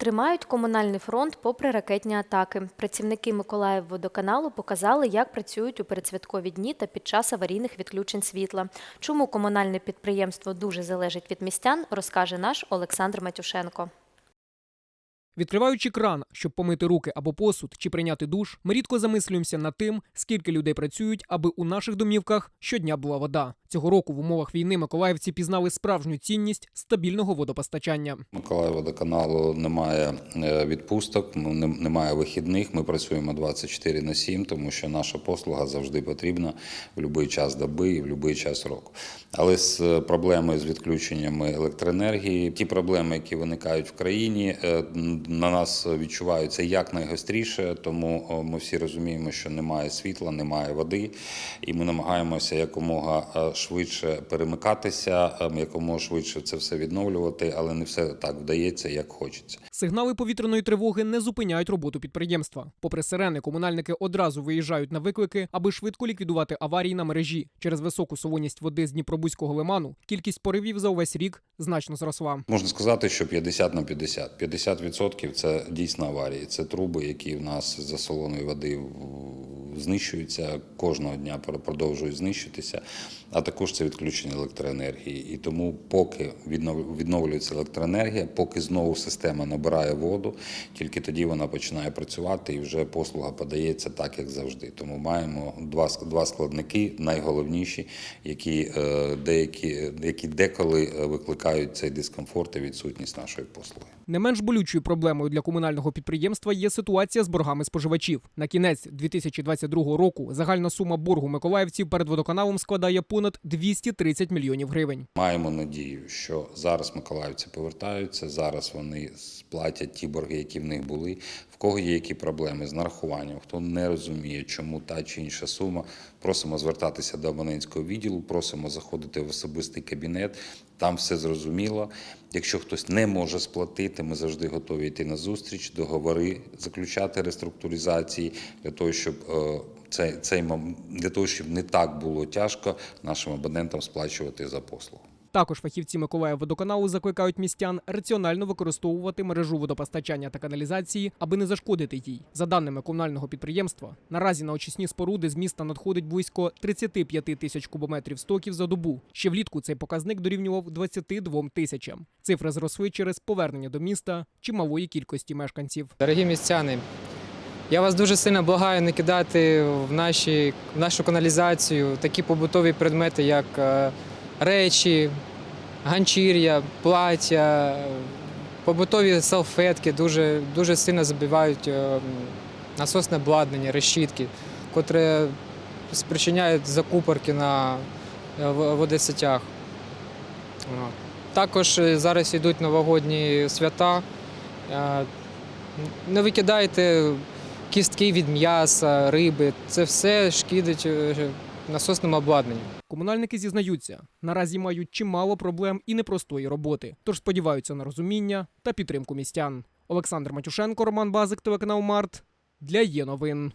Тримають комунальний фронт попри ракетні атаки. Працівники Миколаївводоканалу показали, як працюють у передсвяткові дні та під час аварійних відключень світла. Чому комунальне підприємство дуже залежить від містян, розкаже наш Олександр Матюшенко. Відкриваючи кран, щоб помити руки або посуд чи прийняти душ, ми рідко замислюємося над тим, скільки людей працюють, аби у наших домівках щодня була вода. Цього року в умовах війни миколаївці пізнали справжню цінність стабільного водопостачання. Миколаївводоканалу немає е, відпусток, ну, немає вихідних. Ми працюємо 24 на 7, тому що наша послуга завжди потрібна в будь-який час доби і в будь-який час року. Але з е, проблемою з відключеннями електроенергії, ті проблеми, які виникають в країні, е, на нас відчуваються як найгостріше, тому ми всі розуміємо, що немає світла, немає води, і ми намагаємося якомога швидше перемикатися, е, якомога швидше це все відновлювати, але не все так вдається, як хочеться. Сигнали повітряної тривоги не зупиняють роботу підприємства. Попри сирени, комунальники одразу виїжджають на виклики, аби швидко ліквідувати аварії на мережі. Через високу солоність води з Дніпробузького лиману кількість поривів за увесь рік значно зросла. Можна сказати, що 50 на 50. 50% – це дійсно аварії. Це труби, які в нас за солоної води знищуються кожного дня, пр- продовжують знищитися. А також це відключення електроенергії. І тому, поки віднов- відновлюється електроенергія, поки знову система набирає воду, тільки тоді вона починає працювати і вже послуга подається так, як завжди. Тому маємо два, два складники, найголовніші, які, е, деякі, які деколи е, викликають цей дискомфорт і відсутність нашої послуги. Не менш болючою проблемою для комунального підприємства є ситуація з боргами споживачів. На кінець 2022 року загальна сума боргу миколаївців перед водоканалом складає понад 230 мільйонів гривень. Маємо надію, що зараз миколаївці повертаються, зараз вони сплатять ті борги, які в них були. В кого є які проблеми з нарахуванням, хто не розуміє, чому та чи інша сума. Просимо звертатися до абонентського відділу, просимо заходити в особистий кабінет. Там все зрозуміло. Якщо хтось не може сплатити, ми завжди готові йти на зустріч, договори заключати реструктуризації для того, щоб е, цей, цей для того, щоб не так було тяжко нашим абонентам сплачувати за послугу. Також фахівці Миколаївводоканалу закликають містян раціонально використовувати мережу водопостачання та каналізації, аби не зашкодити їй. За даними комунального підприємства, наразі на очисні споруди з міста надходить близько 35 тисяч кубометрів стоків за добу. Ще влітку цей показник дорівнював 22 тисячам. Цифри зросли через повернення до міста чималої кількості мешканців. Дорогі містяни, я вас дуже сильно благаю не кидати в, наші, в нашу каналізацію такі побутові предмети, як е, речі, ганчір'я, плаття, побутові салфетки дуже, дуже сильно забивають е, насосне обладнання, решітки, котре спричиняють закупорки на е, водосетях. Також е, зараз йдуть новогодні свята. Не викидайте кістки від м'яса, риби. Це все шкідить е, обладнанням. Комунальники зізнаються, наразі мають чимало проблем і непростої роботи, тож сподіваються на розуміння та підтримку містян. Олександр Матюшенко, Роман Базик, телеканал Март для є новин.